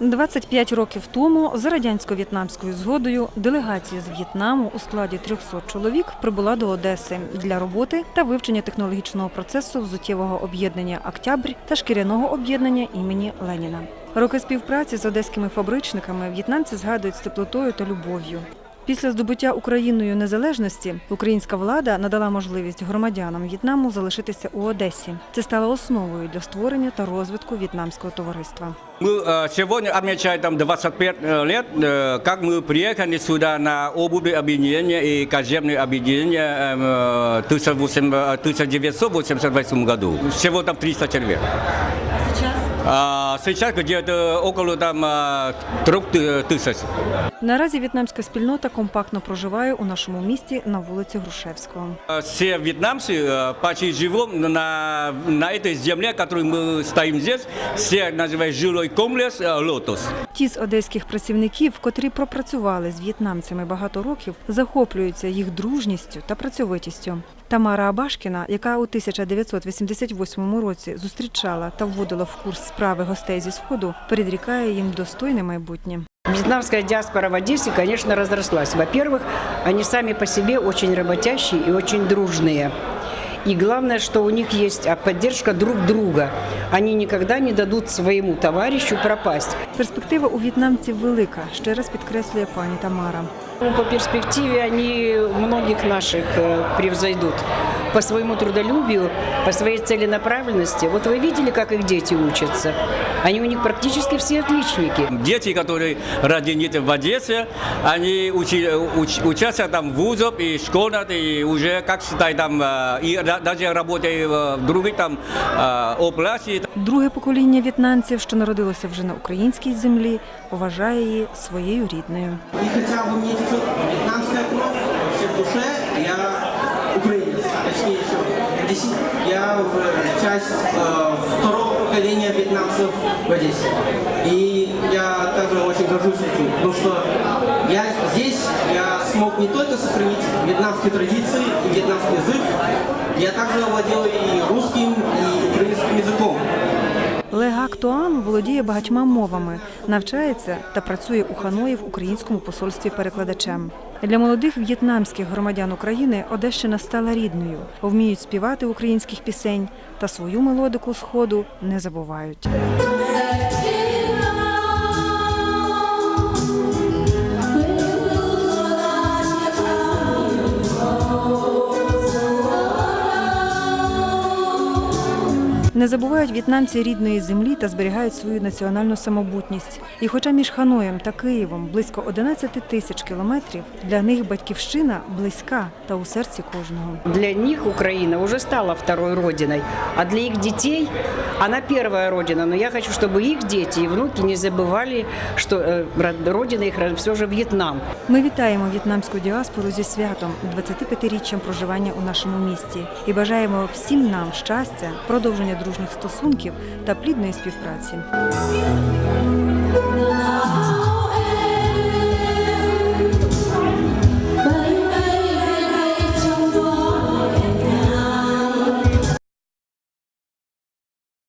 25 років тому за радянсько-в'єтнамською згодою делегація з В'єтнаму у складі 300 чоловік прибула до Одеси для роботи та вивчення технологічного процесу взуттєвого об'єднання Октябрь та шкіряного об'єднання імені Леніна. Роки співпраці з одеськими фабричниками в'єтнамці згадують з теплотою та любов'ю. Після здобуття Україною незалежності українська влада надала можливість громадянам В'єтнаму залишитися у Одесі. Це стало основою для створення та розвитку в'єтнамського товариства. Мы э, сегодня отмечаем там 25 э, лет, э, как мы приехали сюда на обувное объединение и кожевное объединение э, 1800 э, 1988 году. Всего там 300 человек. А сейчас где-то около там э, трех ты- тысяч. Наразі в'єтнамська спільнота компактно проживає у нашому місті на вулиці Грушевського. Э, Все вьетнамцы э, почти живем на, на этой земле, которой мы стоим здесь. Все называют жилой комплекс э, «Лотос». Ті з одеських працівників, котрі пропрацювали з в'єтнамцями багато років, захоплюються їх дружністю та працьовитістю. Тамара Абашкіна, яка у 1988 році зустрічала та вводила в курс справи гостей зі сходу, передрікає їм достойне майбутнє. Вьетнамская диаспора в Одессе, конечно, разрослась. Во-первых, они сами по себе очень работящие и очень дружные. И главное, что у них есть поддержка друг друга. Они никогда не дадут своему товарищу пропасть. Перспектива у в'єтнамців велика, ще раз підкреслює пані Тамара. Ну, По перспективе они многих наших э, превзойдут. По своему трудолюбию, по своей целенаправленности. Вот вы видели, как их дети учатся? Они у них практически все отличники. Дети, которые родились в Одессе, они учи- уч- учатся там в вузах и школах, и уже, как считай, там, э, и ра- даже работают э, в других там э, области. Друге покоління в'єтнамців, що народилося вже на українській землі, вважає її своєю рідною. И часть э, второго поколения вьетнамцев в Одессе. И я также очень горжусь этим, потому что я здесь я смог не только сохранить вьетнамские традиции и вьетнамский язык, я также овладел и русским, и украинским языком. Легак Туан володіє багатьма мовами, навчається та працює у Ханої в українському посольстві перекладачем. Для молодих в'єтнамських громадян України Одещина стала рідною, вміють співати українських пісень та свою мелодику сходу не забувають. Не забувають в'єтнамці рідної землі та зберігають свою національну самобутність. І хоча між Ханоєм та Києвом близько 11 тисяч кілометрів, для них батьківщина близька та у серці кожного. Для них Украина уже стала второй родиной, а для их детей она первая родина. Но я хочу, чтобы их дети и внуки не забывали, что э, род- родина их все же Вьетнам. Ми вітаємо в'єтнамську діаспору зі святом 25-річчям проживання у нашому місті і бажаємо всім нам щастя, продовження дружніх стосунків та плідної співпраці.